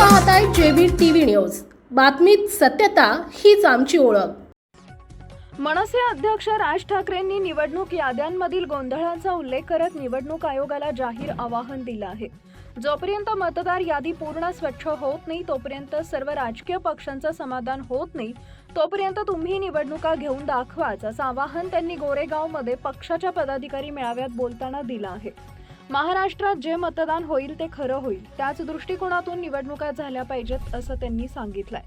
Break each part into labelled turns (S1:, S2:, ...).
S1: पाहताय JB TV news. बातमीत सत्यता हीच आमची ओळख.
S2: मनसे अध्यक्ष राज ठाकरेंनी निवडणूक याद्यांमधील गोंधळाचा उल्लेख करत निवडणूक आयोगाला जाहीर आवाहन दिलं आहे. जोपर्यंत मतदार यादी पूर्ण स्वच्छ होत नाही तोपर्यंत सर्व राजकीय पक्षांचं समाधान होत नाही तोपर्यंत तुम्ही निवडणुका घेऊन दाखवाच असं आवाहन त्यांनी गोरेगावमध्ये पक्षाच्या पदाधिकारी मेळाव्यात बोलताना दिलं आहे. महाराष्ट्रात जे मतदान होईल ते खरं होईल त्याच दृष्टिकोनातून निवडणुका झाल्या पाहिजेत असं त्यांनी सांगितलंय.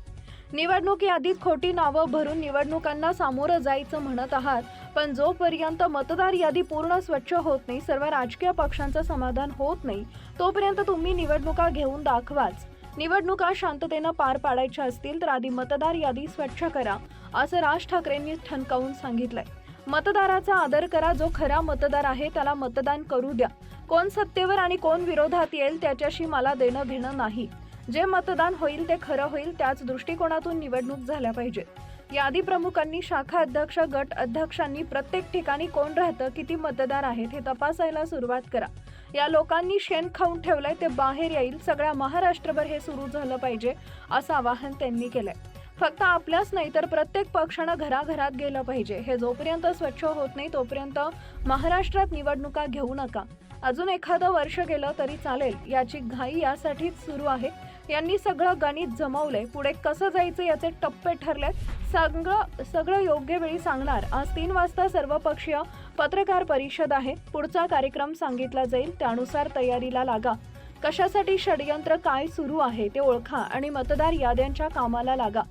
S2: निवडणूक यादीत खोटी नावं भरून निवडणुकांना सामोरं जायचं म्हणत आहात पण जोपर्यंत मतदार यादी पूर्ण स्वच्छ होत नाही सर्व राजकीय पक्षांचं समाधान होत नाही तोपर्यंत तुम्ही निवडणुका घेऊन दाखवाच. निवडणुका शांततेनं पार पाडायच्या असतील तर आधी मतदार यादी स्वच्छ करा असं राज ठाकरेंनी ठणकावून सांगितलंय. मतदाराचा आदर करा जो खरा मतदार आहे त्याला मतदान करू द्या. कोण सत्तेवर आणि कोण विरोधात येईल त्याच्याशी मला देणं घेणं नाही. जे मतदान होईल ते खरं होईल त्याच दृष्टिकोनातून निवडणूक झाल्या पाहिजे यादी प्रमुखांनी शाखा अध्यक्ष गट अध्यक्षांनी प्रत्येक ठिकाणी कोण राहतं किती मतदार आहेत हे तपासायला सुरुवात करा. या लोकांनी शेण खाऊन ठेवलंय ते बाहेर येईल सगळ्या महाराष्ट्रभर हे सुरू झालं पाहिजे असं आवाहन त्यांनी केलंय. फक्त आपल्याच नाही तर प्रत्येक पक्षानं घराघरात गेलं पाहिजे. हे जोपर्यंत स्वच्छ होत नाही तोपर्यंत महाराष्ट्रात निवडणुका घेऊ नका. अजून एखादं वर्ष गेलं तरी चालेल याची घाई यासाठीच सुरू आहे. यांनी सगळं गणित जमवलंय. पुढे कसं जायचं याचे टप्पे ठरले सगळं सगळं योग्य वेळी सांगणार. आज तीन वाजता सर्वपक्षीय पत्रकार परिषद आहे. पुढचा कार्यक्रम सांगितला जाईल. त्यानुसार तयारीला लागा. कशासाठी षडयंत्र काय सुरू आहे ते ओळखा आणि मतदार याद्यांच्या कामाला लागा.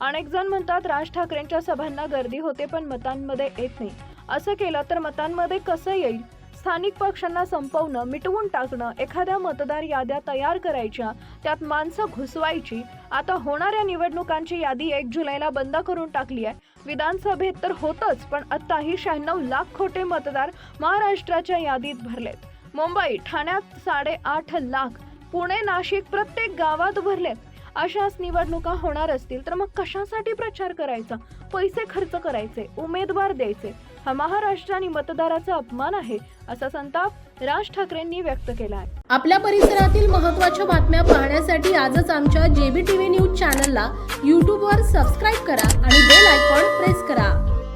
S2: अनेक जण म्हणतात राज ठाकरेंच्या सभांना गर्दी होते पण मतांमध्ये येत नाही. असं केलं तर मतांमध्ये कसं येईल? स्थानिक पक्षांना संपवणं मिटवून टाकणं एखाद्या मतदार याद्या तयार करायच्या त्यात माणसं घुसवायची. आता होणाऱ्या निवडणुकांची यादी एक जुलैला बंद करून टाकली आहे. विधानसभेत तर होतच पण आत्ताही शहाण्णव लाख खोटे मतदार महाराष्ट्राच्या यादीत भरलेत. मुंबई ठाण्यात साडेआठ लाख पुणे नाशिक प्रत्येक गावात भरलेत. अशाच निवडणुका होणार असतील तर मग कशासाठी प्रचार करायचा? पैसे खर्च करायचे उमेदवार द्यायचे. हा महाराष्ट्र आणि मतदाराचा अपमान आहे असा संताप राज ठाकरेंनी व्यक्त केला आहे
S1: आपल्या परिसरातील महत्त्वाच्या बातम्या पाहण्यासाठी आजच आमच्या जेबी टीव्ही न्यूज चॅनलला यूट्यूबवर सबस्क्राईब करा आणि बेल आयकॉन प्रेस करा.